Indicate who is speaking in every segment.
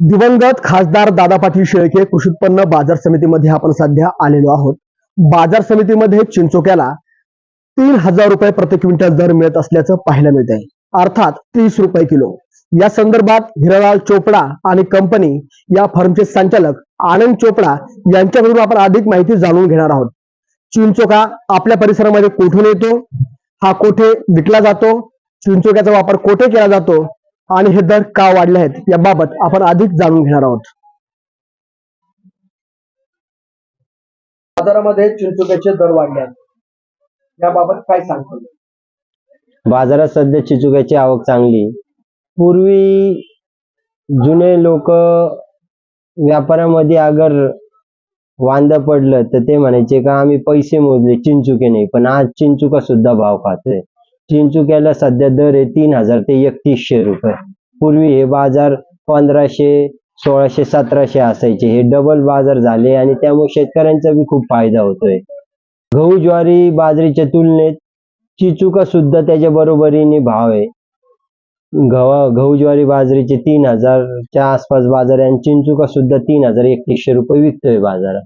Speaker 1: दिवंगत खासदार दादा पाटील शेळके कृषी उत्पन्न बाजार समितीमध्ये आपण सध्या आलेलो आहोत. बाजार समितीमध्ये चिंचोक्याला तीन हजार रुपये प्रति क्विंटल दर मिळत असल्याचं पाहायला मिळत आहे अर्थात तीस रुपये किलो. या संदर्भात हिरालाल चोपडा आणि कंपनी या फर्मचे संचालक आनंद चोपडा यांच्याकडून आपण अधिक माहिती जाणून घेणार आहोत. चिंचोका आपल्या परिसरामध्ये कुठून येतो? हा कोठे विकला जातो? चिंचोक्याचा वापर कोठे केला जातो? आणि हे दर का वाढले आहेत याबाबत आपण अधिक जाणून घेणार आहोत. बाजारामध्ये चिंचोक्याचे दर वाढले आहेत. याबाबत काय सांगतो?
Speaker 2: बाजारात सध्या चिचुक्याची आवक चांगली. पूर्वी जुने लोक व्यापारामध्ये अगर वांदा पडलं तर ते म्हणायचे का आम्ही पैसे मोजले चिंचुके नाही पण आज चिंचुका सुद्धा भाव खातोय. चिंचुक्याला सध्या दर आहे तीन हजार ते एकतीसशे रुपये. पूर्वी हे बाजार पंधराशे सोळाशे सतराशे असायचे. हे डबल बाजार झाले आणि त्यामुळे शेतकऱ्यांचा बी खूप फायदा होतोय. गहू ज्वारी बाजरीच्या तुलनेत चिचुका सुद्धा त्याच्या बरोबरीने भाव आहे. गव्हा गहू ज्वारी बाजरीचे तीन हजारच्या आसपास बाजार आहे आणि चिंचुका सुद्धा तीन हजार एकतीसशे रुपये विकतोय बाजारात.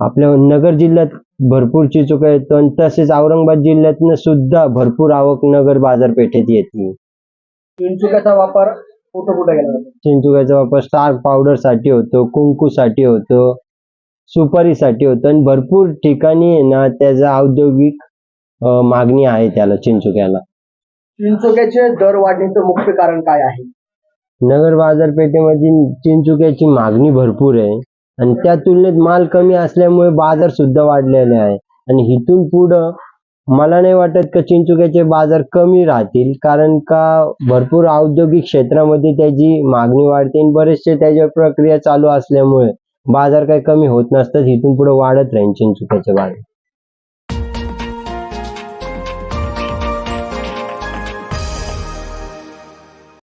Speaker 2: आपल्या नगर जिल्ह्यात भरपूर चिचुका येतो आणि तसेच औरंगाबाद जिल्ह्यातनं सुद्धा भरपूर आवक नगर बाजारपेठेत येते.
Speaker 1: चिंचोक्याचा वापर कुठं कुठं केला जातो
Speaker 2: चिंचुक्याचा वापर स्टार्क पावडरसाठी होतो कुंकूसाठी होतो सुपारीसाठी होतो. आणि भरपूर ठिकाणी आहे ना त्याचा औद्योगिक अं, मागणी आहे त्याला चिंचुक्याला
Speaker 1: चिंचोक्याचे दर वाढण्याचं मुख्य कारण काय आहे?
Speaker 2: नगर बाजारपेठेमध्ये चिंचुक्याची मागणी भरपूर आहे. आणि त्या तुलनेत माल कमी असल्यामुळे बाजार सुद्धा वाढलेले आहे. आणि इथून पुढं मला नाही वाटत का चिंचुक्याचे बाजार कमी राहतील कारण का भरपूर औद्योगिक क्षेत्रामध्ये त्याची मागणी वाढते आणि बरेचसे त्याच्या प्रक्रिया चालू असल्यामुळे बाजार काही कमी होत नसतात इथून पुढे वाढत राहील चिंचुक्याचे बाजार.